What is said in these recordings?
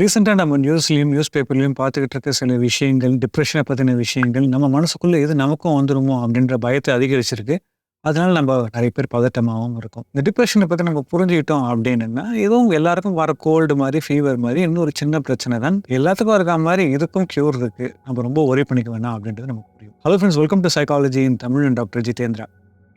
ரீசெண்டாக நம்ம நியூஸ்லேயும் நியூஸ் பேப்பர்லையும் பார்த்துக்கிட்டு இருக்க சில விஷயங்கள் டிப்ரெஷனை பற்றின விஷயங்கள் நம்ம மனசுக்குள்ளே எது நமக்கும் வந்துருமோ அப்படின்ற பயத்தை அதிகரிச்சிருக்கு. அதனால நம்ம நிறைய பேர் பதட்டமாகவும் இருக்கும். இந்த டிப்ரெஷனை பற்றி நம்ம புரிஞ்சுக்கிட்டோம் அப்படின்னா இதுவும் எல்லாருக்கும் வர கோல்டு மாதிரி ஃபீவர் மாதிரி இன்னொரு சின்ன பிரச்சனை தான். எல்லாத்துக்கும் இருக்க மாதிரி இதுக்கும் க்யூர் இருக்குது நம்ம ரொம்ப ஒரே பண்ணிக்க வேணாம் அப்படின்றது நமக்கு புரியும். Hello friends welcome to psychology in Tamil doctor Jitendra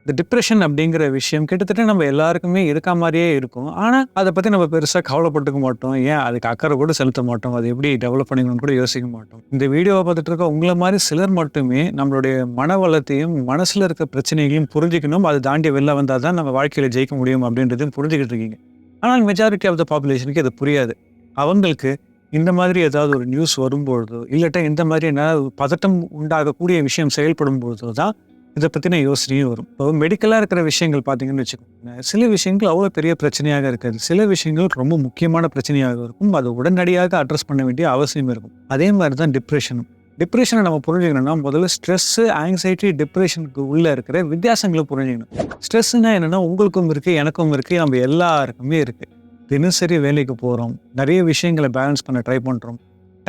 இந்த டிப்ரெஷன் அப்படிங்கிற விஷயம் கிட்டத்தட்ட நம்ம எல்லாருக்குமே இருக்க மாதிரியே இருக்கும். ஆனால் அதை பற்றி நம்ம பெருசாக கவலைப்பட்டுக்க மாட்டோம். ஏன்? அதுக்கு அக்கறை கூட செலுத்த மாட்டோம். அது எப்படி டெவலப் பண்ணிக்கணும்னு கூட யோசிக்க மாட்டோம். இந்த வீடியோவை பார்த்துட்டு இருக்க உங்களை மாதிரி சிலர் மட்டுமே நம்மளுடைய மன வளத்தையும் மனசில் இருக்க பிரச்சனைகளையும் புரிஞ்சுக்கணும். அதை தாண்டி வெளில வந்தால் தான் நம்ம வாழ்க்கையில் ஜெயிக்க முடியும் அப்படின்றதையும் புரிஞ்சுக்கிட்டு இருக்கீங்க. ஆனால் மெஜாரிட்டி ஆஃப் த பாப்புலேஷனுக்கு அது புரியாது. அவங்களுக்கு இந்த மாதிரி ஏதாவது ஒரு நியூஸ் வரும்பொழுதோ இல்லாட்டா இந்த மாதிரி என்ன பதட்டம் உண்டாகக்கூடிய விஷயம் செயல்படும் பொழுதோ தான் இதை பற்றின யோசனையும் வரும். இப்போ மெடிக்கலாக இருக்கிற விஷயங்கள் பார்த்தீங்கன்னு வச்சுக்கோங்க சில விஷயங்கள் அவ்வளோ பெரிய பிரச்சனையாக இருக்காது. சில விஷயங்கள் ரொம்ப முக்கியமான பிரச்சனையாக இருக்கும். அது உடனடியாக அட்ரஸ் பண்ண வேண்டிய அவசியம் இருக்கும். அதே மாதிரி தான் டிப்ரெஷனும் டிப்ரெஷனை நம்ம புரிஞ்சுக்கணும்னா முதல்ல ஸ்ட்ரெஸ்ஸு ஆங்ஸைட்டி டிப்ரெஷனுக்கு உள்ளே இருக்கிற வித்தியாசங்களை புரிஞ்சுக்கணும். ஸ்ட்ரெஸ்ஸுனா என்னென்னா உங்களுக்கும் இருக்குது எனக்கும் இருக்குது நம்ம எல்லாருக்குமே இருக்குது தினசரி வேலைக்கு போகிறோம் நிறைய விஷயங்களை பேலன்ஸ் பண்ண ட்ரை பண்ணுறோம்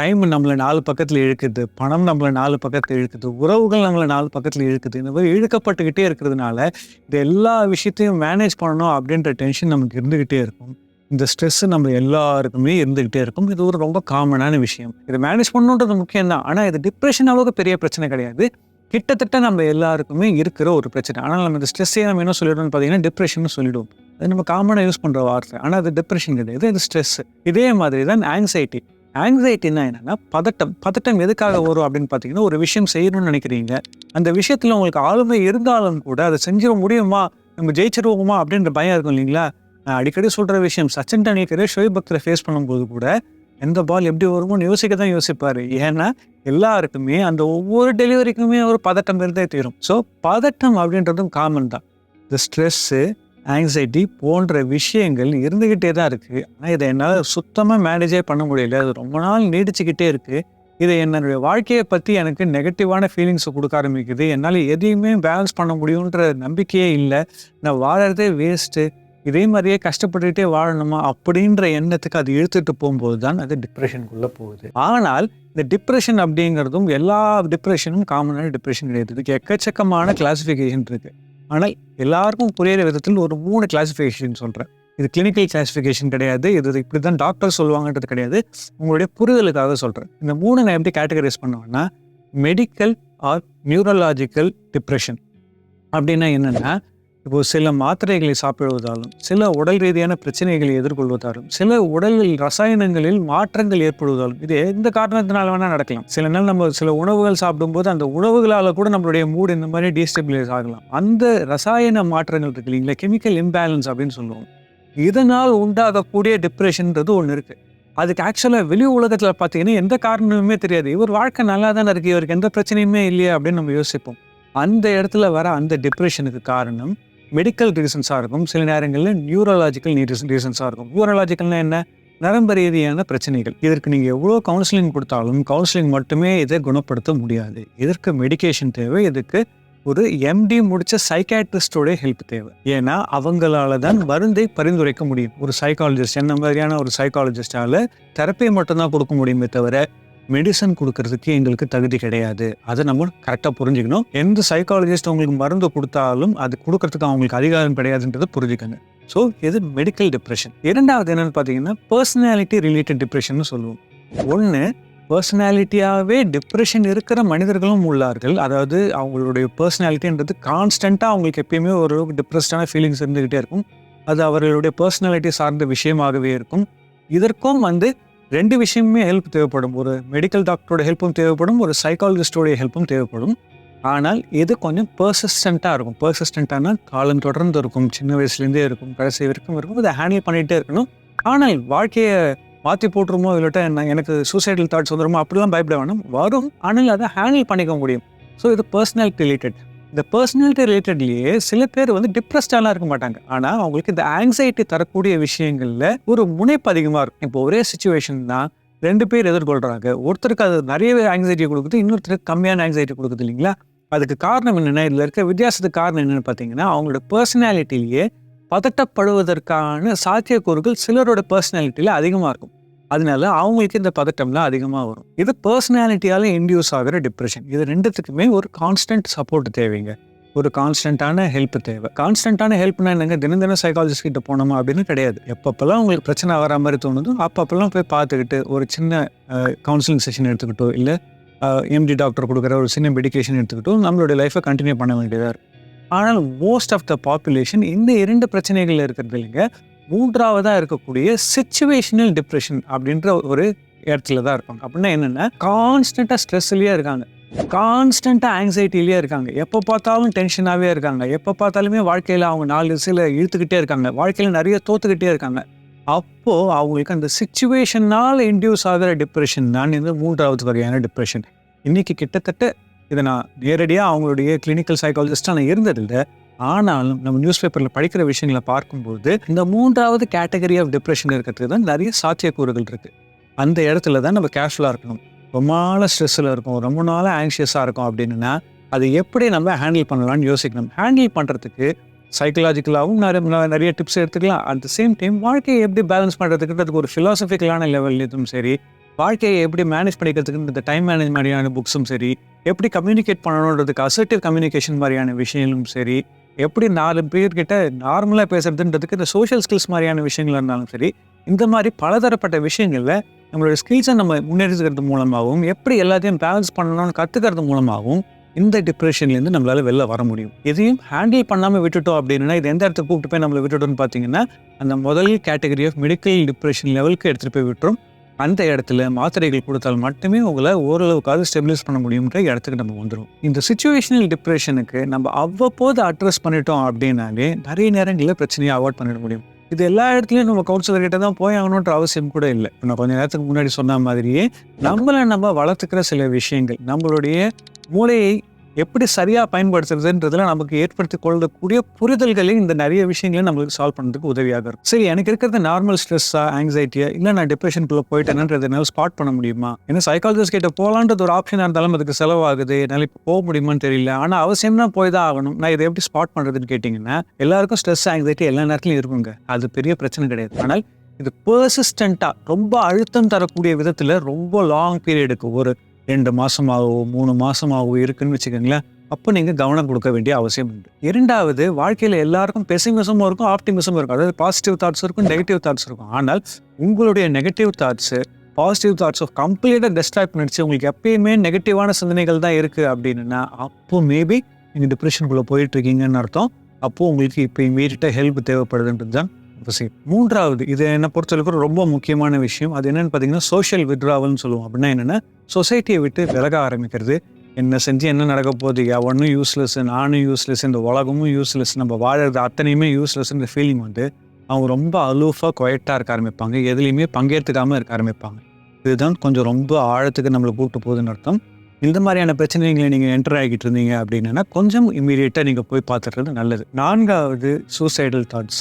டைம் நம்மளை நாலு பக்கத்தில் இழுக்குது பணம் நம்மளை நாலு பக்கத்தில் இழுக்குது உறவுகள் நம்மளை நாலு பக்கத்தில் இழுக்குது இந்த மாதிரி இழுக்கப்பட்டுக்கிட்டே இருக்கிறதுனால இந்த எல்லா விஷயத்தையும் மேனேஜ் பண்ணணும் அப்படின்ற டென்ஷன் நமக்கு இருந்துக்கிட்டே இருக்கும். இந்த ஸ்ட்ரெஸ்ஸு நம்ம எல்லாருக்குமே இருந்துக்கிட்டே இருக்கும். இது ஒரு ரொம்ப காமனான விஷயம். இதை மேனேஜ் பண்ணணுன்றது முக்கியம் தான் ஆனால் இது டிப்ரெஷன் அளவுக்கு பெரிய பிரச்சனை கிடையாது. கிட்டத்தட்ட நம்ம எல்லாருக்குமே இருக்கிற ஒரு பிரச்சனை. ஆனால் நம்ம இந்த ஸ்ட்ரெஸ்ஸே நம்ம என்ன சொல்லிடுவோம்னு பார்த்தீங்கன்னா டிப்ரெஷன் சொல்லிடுவோம். அது நம்ம காமனாக யூஸ் பண்ணுற வார்த்தை. ஆனால் அது டிப்ரெஷன் கிடையாது. இது ஸ்ட்ரெஸ் இதே மாதிரி தான் ஆங்ஸைட்டி ஆங்ஸைட்டின்னா என்னென்னா பதட்டம். பதட்டம் எதுக்காக வரும் அப்படின்னு பார்த்தீங்கன்னா ஒரு விஷயம் செய்யணும்னு நினைக்கிறீங்க. அந்த விஷயத்தில் உங்களுக்கு ஆளுமை இருந்தாலும் கூட அதை செஞ்சிட முடியுமா? நம்ம ஜெயிச்சிருவோமா? அப்படின்ற பயம் இருக்கும் இல்லைங்களா? நான் அடிக்கடி சொல்கிற விஷயம் சச்சின் டெண்டுல்கரே ஷோய் பக்தரை ஃபேஸ் பண்ணும்போது கூட எந்த பால் எப்படி வருமோன்னு யோசிக்க தான் யோசிப்பார். ஏன்னா எல்லாருக்குமே அந்த ஒவ்வொரு டெலிவரிக்குமே ஒரு பதட்டம் இருந்தே தீரும். ஸோ பதட்டம் அப்படின்றதும் காமன் தான். இந்த ஸ்ட்ரெஸ்ஸு ஆங்ஸைட்டி போன்ற விஷயங்கள் இருந்துக்கிட்டே தான் இருக்குது ஆனால் இதை என்னால் சுத்தமாக மேனேஜே பண்ண முடியல. அது ரொம்ப நாள் நீடிச்சுக்கிட்டே இருக்குது இதை என்னுடைய வாழ்க்கையை பற்றி எனக்கு நெகட்டிவான ஃபீலிங்ஸை கொடுக்க ஆரம்பிக்குது. என்னால் எதையுமே பேலன்ஸ் பண்ண முடியுன்ற நம்பிக்கையே இல்லை. நான் வாழறதே வேஸ்ட்டு இதே மாதிரியே கஷ்டப்பட்டுக்கிட்டே வாழணுமா? அப்படின்ற எண்ணத்துக்கு அது இழுத்துட்டு போகும்போது தான் அது டிப்ரெஷனுக்குள்ளே போகுது. ஆனால் இந்த டிப்ரெஷன் அப்படிங்கிறதும் எல்லா டிப்ரெஷனும் காமனான டிப்ரெஷன் கிடையாது. இதுக்கு எக்கச்சக்கமான கிளாஸிஃபிகேஷன் இருக்குது ஆனால் எல்லாருக்கும் புரியிற விதத்தில் ஒரு மூணு கிளாஸிஃபிகேஷன் சொல்கிறேன் இது கிளினிக்கல் கிளாஸிஃபிகேஷன் கிடையாது. இது இப்படி தான் டாக்டர் சொல்லுவாங்கன்றது கிடையாது. உங்களுடைய புரிதலுக்காக சொல்கிறேன் இந்த மூணு நான் எப்படி கேட்டகரைஸ் பண்ணுவேன்னா மெடிக்கல் ஆர் நியூரலாஜிக்கல் டிப்ரெஷன் அப்படின்னா என்னென்னா இப்போ சில மாத்திரைகளை சாப்பிடுவதாலும் சில உடல் ரீதியான பிரச்சனைகளை எதிர்கொள்வதாலும் சில உடலில் ரசாயனங்களில் மாற்றங்கள் ஏற்படுவதாலும் இது எந்த காரணத்தினால வேணால் நடக்கலாம். சில நாள் நம்ம சில உணவுகள் சாப்பிடும்போது அந்த உணவுகளால் கூட நம்மளுடைய மூடு இந்த மாதிரி டீஸ்டபிளைஸ் ஆகலாம். அந்த ரசாயன மாற்றங்கள் இருக்கு இல்லைங்களா? கெமிக்கல் இம்பேலன்ஸ் அப்படின்னு சொல்லுவோம். இதனால் உண்டாகக்கூடிய டிப்ரெஷன்ன்றது ஒன்று இருக்குது அதுக்கு ஆக்சுவலாக வெளி உலகத்தில் பார்த்தீங்கன்னா எந்த காரணமுமே தெரியாது. இவர் வாழ்க்கை நல்லா தானே இருக்குது இவருக்கு எந்த பிரச்சனையுமே இல்லையா அப்படின்னு நம்ம யோசிப்போம். அந்த இடத்துல வர அந்த டிப்ரெஷனுக்கு காரணம் மெடிக்கல் ரீசன்ஸாக இருக்கும். சில நேரங்களில் நியூரலாஜிக்கல் ரீசன்ஸாக இருக்கும். நியூரலாஜிக்கல்னால் என்ன? நரம்பு ரீதியான பிரச்சனைகள். இதற்கு நீங்கள் எவ்வளோ கவுன்சிலிங் கொடுத்தாலும் கவுன்சிலிங் மட்டுமே இதை குணப்படுத்த முடியாது. இதற்கு மெடிகேஷன் தேவை. இதுக்கு ஒரு எம்டி முடிச்ச சைக்காட்ரிஸ்டோடைய ஹெல்ப் தேவை. ஏன்னா அவங்களால தான் மருந்தை பரிந்துரைக்க முடியும். ஒரு சைக்காலஜிஸ்ட் என்ன மாதிரியான ஒரு சைக்காலஜிஸ்டால தெரப்பியை மட்டும்தான் கொடுக்க முடியுமே தவிர மெடிசன் கொடுக்கறதுக்கு எங்களுக்கு தகுதி கிடையாது. அதை நம்ம கரெக்டாக புரிஞ்சுக்கணும். எந்த சைக்காலஜிஸ்ட் உங்களுக்கு மருந்து கொடுத்தாலும் அது கொடுக்கறதுக்கு அவங்களுக்கு அதிகாரம் கிடையாதுன்றதை புரிஞ்சுக்கங்க. ஸோ இது மெடிக்கல் டிப்ரெஷன் இரண்டாவது என்னன்னு பார்த்தீங்கன்னா பர்சனாலிட்டி ரிலேட்டட் டிப்ரெஷன் சொல்லுவோம். ஒன்று பர்சனாலிட்டியாகவே டிப்ரெஷன் இருக்கிற மனிதர்களும் உள்ளார்கள். அதாவது அவங்களுடைய பர்சனாலிட்டின்றது கான்ஸ்டண்ட்டாக அவங்களுக்கு எப்பயுமே ஒரு டிப்ரெஸ்டான ஃபீலிங்ஸ் இருந்துக்கிட்டே இருக்கும். அது அவர்களுடைய பர்சனாலிட்டி சார்ந்த விஷயமாகவே இருக்கும். இதற்கும் வந்து ரெண்டு விஷயமுமே ஹெல்ப் தேவைப்படும். ஒரு மெடிக்கல் டாக்டரோட ஹெல்ப்பும் தேவைப்படும். ஒரு சைக்காலஜிஸ்டோடைய ஹெல்ப்பும் தேவைப்படும். ஆனால் இது கொஞ்சம் பர்சிஸ்டண்ட்டாக இருக்கும். பர்சிஸ்டண்ட்டானா காலம் தொடர்ந்து இருக்கும். சின்ன வயசுலேருந்தே இருக்கும். கடைசி வரைக்கும் இருக்கும். இதை ஹேண்டில் பண்ணிகிட்டே இருக்கணும். ஆனால் வாழ்க்கையை மாற்றி போட்டுருமோ இல்லாட்டா என்ன? எனக்கு சூசைடல் தாட்ஸ் வந்துருமோ அப்படிலாம் பயப்பட வேணும். வரும். ஆனால் அதை ஹேண்டில் பண்ணிக்க முடியும். ஸோ இது பர்சனாலிட்டி ரிலேட்டட் இந்த பர்சனாலிட்டி ரிலேட்டட்லேயே சில பேர் வந்து டிப்ரெஸ்டாலாம் இருக்க மாட்டாங்க. ஆனால் அவங்களுக்கு இந்த ஆங்ஸைட்டி தரக்கூடிய விஷயங்களில் ஒரு முனைப்பு அதிகமாக இருக்கும். இப்போ ஒரே சுச்சுவேஷன் தான் ரெண்டு பேர் எதிர்கொள்கிறாங்க ஒருத்தருக்கு அது நிறைய ஆங்ஸைட்டி கொடுக்குது இன்னொருத்தருக்கு கம்மியான ஆங்ஸைட்டி கொடுக்குது இல்லைங்களா? அதுக்கு காரணம் என்னென்னா இதில் இருக்க வித்தியாசத்துக்கு காரணம் என்னென்னு பார்த்தீங்கன்னா அவங்களோட பர்சனாலிட்டிலேயே பதட்டப்படுவதற்கான சாத்தியக்கூறுகள் சிலரோட பர்சனாலிட்டியில் அதிகமாக இருக்கும். அதனால அவங்களுக்கு இந்த பதட்டம்லாம் அதிகமாக வரும். இது பர்சனாலிட்டியால் இன்டியூஸ் ஆகிற டிப்ரெஷன் இது ரெண்டுத்துக்குமே ஒரு கான்ஸ்டன்ட் சப்போர்ட் தேவைங்க. ஒரு கான்ஸ்டன்ட்டான ஹெல்ப் தேவை. கான்ஸ்டன்ட்டான ஹெல்ப்னா என்னங்க? தினம் தினம் சைக்காலஜிஸ்ட் கிட்ட போனோமா அப்படின்னு கிடையாது. எப்பப்பெல்லாம் உங்களுக்கு பிரச்சனை வர மாதிரி தோணுதோ அப்பப்பெல்லாம் போய் பார்த்துக்கிட்டு ஒரு சின்ன கவுன்சிலிங் செஷன் எடுத்துக்கிட்டோ இல்லை எம்டி டாக்டர் கொடுக்குற ஒரு சின்ன மெடிக்கேஷன் எடுத்துக்கிட்டோ நம்மளுடைய லைஃப்பை கண்டினியூ பண்ண வேண்டியதாக இருக்கும். ஆனால் மோஸ்ட் ஆஃப் த பாப்புலேஷன் இந்த இரண்டு பிரச்சனைகள் இருக்கிறது இல்லைங்க. மூன்றாவதாக இருக்கக்கூடிய சிச்சுவேஷனல் டிப்ரெஷன் அப்படின்ற ஒரு இடத்துல தான் இருப்பாங்க. அப்படின்னா என்னென்னா கான்ஸ்டண்ட்டாக ஸ்ட்ரெஸ்லேயே இருக்காங்க. கான்ஸ்டண்ட்டாக ஆங்ஸைட்டிலேயே இருக்காங்க. எப்போ பார்த்தாலும் டென்ஷனாகவே இருக்காங்க. எப்போ பார்த்தாலுமே வாழ்க்கையில் அவங்க நாலு திசையில் இழுத்துக்கிட்டே இருக்காங்க. வாழ்க்கையில் நிறைய தோத்துக்கிட்டே இருக்காங்க. அப்போது அவங்களுக்கு அந்த சுச்சுவேஷனால் இன்டியூஸ் ஆகிற டிப்ரெஷன் தான் இந்த மூன்றாவது வகையான டிப்ரெஷன் இன்றைக்கி கிட்டத்தட்ட இதை நான் நேரடியாக அவங்களுடைய கிளினிக்கல் சைக்காலஜிஸ்டாக நான் இருந்ததில்லை. ஆனாலும் நம்ம நியூஸ் பேப்பரில் படிக்கிற விஷயங்களை பார்க்கும்போது இந்த மூன்றாவது கேட்டகரி ஆஃப் டிப்ரெஷன் இருக்கிறதுக்கு தான் நிறைய சாத்தியக்கூறுகள் இருக்குது அந்த இடத்துல தான் நம்ம கேஷுவலாக இருக்கணும். ரொம்ப நாள் ஸ்ட்ரெஸ்ஸில் இருக்கும் ரொம்ப நாளாக ஆங்ஷியஸாக இருக்கும் அப்படின்னா அது எப்படி நம்ம ஹேண்டில் பண்ணலாம்னு யோசிக்கணும். ஹேண்டில் பண்ணுறதுக்கு சைக்கலாஜிக்கலாகவும் நிறைய நிறைய டிப்ஸ் எடுத்துக்கலாம். அட் த சேம் டைம் வாழ்க்கையை எப்படி பேலன்ஸ் பண்ணுறதுக்குன்றதுக்கு ஒரு ஃபிலாசபிக்கலான லெவல்லையும் சரி. வாழ்க்கையை எப்படி மேனேஜ் பண்ணிக்கிறதுக்கு இந்த டைம் மேனேஜ் மாதிரியான புக்ஸும் சரி. எப்படி கம்யூனிகேட் பண்ணணுன்றதுக்கு அசர்ட்டிவ் கம்யூனிகேஷன் மாதிரியான விஷயங்களும் சரி. எப்படி நாலு பேர்கிட்ட நார்மலாக பேசுறதுன்றதுக்கு இந்த சோஷியல் ஸ்கில்ஸ் மாதிரியான விஷயங்கள் இருந்தாலும் சரி இந்த மாதிரி பலதரப்பட்ட விஷயங்களில் நம்மளோட ஸ்கில்ஸை நம்ம முன்னேறிக்கிறது மூலமாகவும் எப்படி எல்லாத்தையும் பேலன்ஸ் பண்ணணும்னு கற்றுக்கிறது மூலமாகவும் இந்த டிப்ரெஷன்லேருந்து நம்மளால் வெளில வர முடியும். எதையும் ஹேண்டில் பண்ணாமல் விட்டுட்டோம் அப்படின்னா இது எந்த இடத்துக்கு கூப்பிட்டு போய் நம்மளை விட்டுட்டோம்னு பார்த்தீங்கன்னா அந்த முதல் கேட்டகரி ஆஃப் மெடிக்கல் டிப்ரெஷன் லெவலுக்கு எடுத்துகிட்டு போய் விட்டுரும். அந்த இடத்துல மாத்திரைகள் கொடுத்தால் மட்டுமே உங்களை ஓரளவுக்காவது ஸ்டெபிலைஸ் பண்ண முடியுன்ற இடத்துக்கு நம்ம வந்துடும் இந்த சுச்சுவேஷனல் டிப்ரெஷனுக்கு நம்ம அவ்வப்போது அட்ரஸ் பண்ணிட்டோம் அப்படின்னாலே நிறைய நேரங்களில் பிரச்சனையை அவாய்ட் பண்ணிட முடியும். இது எல்லா இடத்துலையும் நம்ம கவுன்சிலர் கிட்ட தான் போய் ஆகணுன்ற அவசியம் கூட இல்லை. நான் கொஞ்சம் நேரத்துக்கு முன்னாடி சொன்ன மாதிரியே நம்மளை நம்ம வளர்த்துக்கிற சில விஷயங்கள் நம்மளுடைய மூளையை எப்படி சரியாக பயன்படுத்துறதுன்றதுல நமக்கு ஏற்படுத்தி கொள்ளக்கூடிய புரிதல்களே இந்த நிறைய விஷயங்களையும் நம்மளுக்கு சால்வ் பண்ணுறதுக்கு உதவியாக இருக்கும். சரி எனக்கு இருக்கிறது நார்மல் ஸ்ட்ரெஸ்ஸா ஆங்ஸைட்டியா இல்லை நான் டிப்ரெஷனுக்குள்ளே போயிட்டேன்ன்றது என்னால் ஸ்பாட் பண்ண முடியுமா? ஏன்னா சைக்காலஜிஸ்ட் கிட்ட போகலான்றது ஒரு ஆப்ஷனாக இருந்தாலும் அதுக்கு செலவாகுது என்னால் இப்போ போக முடியுமான்னு தெரியல. ஆனால் அவசியம்னா போய் தான் ஆகணும். நான் இதை எப்படி ஸ்பாட் பண்ணுறதுன்னு கேட்டிங்கன்னா எல்லாருக்கும் ஸ்ட்ரெஸ் ஆங்ஸைட்டி எல்லா நேரத்துலையும் இருக்குங்க. அது பெரிய பிரச்சனை கிடையாது. ஆனால் இது பர்சிஸ்டண்ட்டாக ரொம்ப அழுத்தம் தரக்கூடிய விதத்தில் ரொம்ப லாங் பீரியடுக்கு ஒரு ரெண்டு மாதமாகவோ மூணு மாதமாகவோ இருக்குன்னு வச்சுக்கோங்களேன் அப்போ நீங்கள் கவனம் கொடுக்க வேண்டிய அவசியம் உண்டு. இரண்டாவது வாழ்க்கையில் எல்லாருக்கும் பெசிமிசமும் இருக்கும் ஆப்டிமிசமும் இருக்கும். அதாவது பாசிட்டிவ் தாட்ஸ் இருக்கும் நெகட்டிவ் தாட்ஸ் இருக்கும். ஆனால் உங்களுடைய negative thoughts positive thoughts off கம்ப்ளீட்டாக டெஸ்ட்ராக்ட் பண்ணிடுச்சு. உங்களுக்கு எப்பயுமே நெகட்டிவான சிந்தனைகள் தான் இருக்குது அப்படின்னா அப்போ மேபி நீங்கள் டிப்ரெஷனுக்குள்ளே போயிட்டுருக்கீங்கன்னு அர்த்தம். அப்போது உங்களுக்கு இப்போ இமீடியட்டாக ஹெல்ப் தேவைப்படுதுன்றது தான் விஷயம் மூன்றாவது இது என்னை பொறுத்தளவுக்கு ரொம்ப முக்கியமான விஷயம். அது என்னென்னு பார்த்தீங்கன்னா சோஷியல் வித்ராவல்னு சொல்லுவோம். அப்படின்னா என்னென்னா சொசைட்டியை விட்டு விலக ஆரம்பிக்கிறது. என்ன செஞ்சு என்ன நடக்க போகுது? ஒன்றும் யூஸ்லெஸ் நானும் யூஸ்லெஸ் இந்த உலகமும் யூஸ்லெஸ் நம்ம வாழறது அத்தனையுமே யூஸ்லெஸ்ன்ற ஃபீலிங் வந்து அவங்க ரொம்ப அலூஃபாக குவைட்டாக இருக்க ஆரம்பிப்பாங்க. எதுலேயுமே பங்கேற்றுக்காமல் இருக்க ஆரம்பிப்பாங்க. இதுதான் கொஞ்சம் ரொம்ப ஆழத்துக்கு நம்மளை கூப்பிட்டு போகுதுன்னு அர்த்தம். இந்த மாதிரியான பிரச்சனைகளை நீங்கள் என்டர் ஆகிட்டு இருந்தீங்க அப்படின்னா கொஞ்சம் இம்மீடியட்டாக நீங்கள் போய் பார்த்துறது நல்லது. நான்காவது சூசைடல் தாட்ஸ்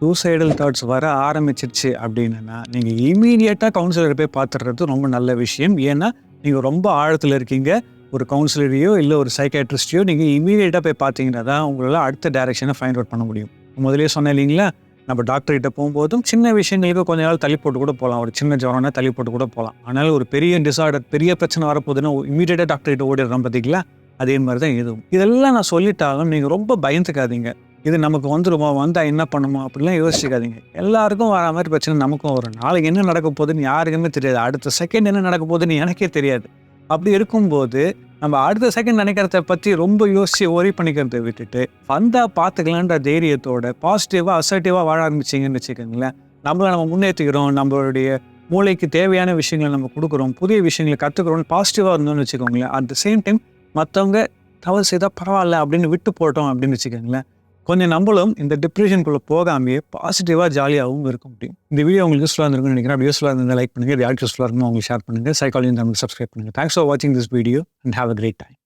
சூசைடல் தாட்ஸ் வர ஆரம்பிச்சிருச்சு அப்படின்னா நீங்கள் இமீடியட்டாக கவுன்சிலர் போய் பார்த்துடுறது ரொம்ப நல்ல விஷயம். ஏன்னா நீங்கள் ரொம்ப ஆழத்தில் இருக்கீங்க. ஒரு கவுன்சிலரையோ இல்லை ஒரு சைக்காட்ரிஸ்டையோ நீங்கள் இமீடியட்டாக போய் பார்த்தீங்கன்னா தான் உங்களால் அடுத்த டேரெக்ஷனை ஃபைண்ட் அவுட் பண்ண முடியும். முதலே சொன்னேன் இல்லைங்களா? நம்ம டாக்டர்கிட்ட போகும்போதும் சின்ன விஷயங்களுக்கு கொஞ்ச நாள் தள்ளி போட்டு கூட போகலாம். ஒரு சின்ன ஜுரம்னா தள்ளி போட்டு கூட போகலாம். ஆனால் ஒரு பெரிய டிசார்டர் பெரிய பிரச்சனை வரப்போகுதுன்னா இமீடியட்டாக டாக்டர்கிட்ட ஓடிடுறோம் பார்த்தீங்களா அதே மாதிரி தான் இதுவும். இதெல்லாம் நான் சொல்லிட்டாலும் நீங்கள் ரொம்ப பயந்துக்காதீங்க. இது நமக்கு வந்துருமா? வந்தால் என்ன பண்ணுமோ? அப்படிலாம் யோசிச்சுக்காதீங்க. எல்லாருக்கும் வர மாதிரி பிரச்சனை நமக்கும் வரும். நாளைக்கு என்ன நடக்க போகுதுன்னு யாருக்குமே தெரியாது. அடுத்த செகண்ட் என்ன நடக்க போகுதுன்னு எனக்கே தெரியாது. அப்படி இருக்கும்போது நம்ம அடுத்த செகண்ட் நினைக்கிறத பற்றி ரொம்ப யோசிச்சு ஒரி பண்ணிக்கிறத விட்டுட்டு வந்தால் பார்த்துக்கலான்ற தைரியத்தோட பாசிட்டிவாக அசர்ட்டிவாக வாழ ஆரம்பிச்சிங்கன்னு வச்சுக்கோங்களேன். நம்மளை நம்ம முன்னேற்றிக்கிறோம் நம்மளுடைய மூளைக்கு தேவையான விஷயங்களை நம்ம கொடுக்குறோம். புதிய விஷயங்களை கற்றுக்குறோம்னு பாசிட்டிவாக இருந்தோம்னு வச்சுக்கோங்களேன். அட் த சேம் டைம் மற்றவங்க தவறு செய்தால் பரவாயில்ல அப்படின்னு விட்டு போட்டோம் அப்படின்னு வச்சுக்கோங்களேன். கொஞ்சம் நம்மளும் இந்த டிப்ரெஷனுக்குள்ளே போகாமையே பாசிட்டிவாக ஜாலியாகவும் இருக்க முடியும். இந்த வீடியோ உங்களுக்கு யூஸ்ஃபுல்லாக இருந்திருக்கும்னு நினைக்கிறேன். அப்படி யூஸ்ஃபுல்லாக இருந்தால் லைக் பண்ணுங்கள் இது யாருக்கு யூஸ்ஃபுல்லாக இருக்குமோ உங்களுக்கு ஷேர் பண்ணுங்கள் சைக்காலஜி தமிழ் சப்ஸ்கிரைப் பண்ணுங்கள் தேங்க்ஸ் ஃபார் வாட்சிங் this video and have a great time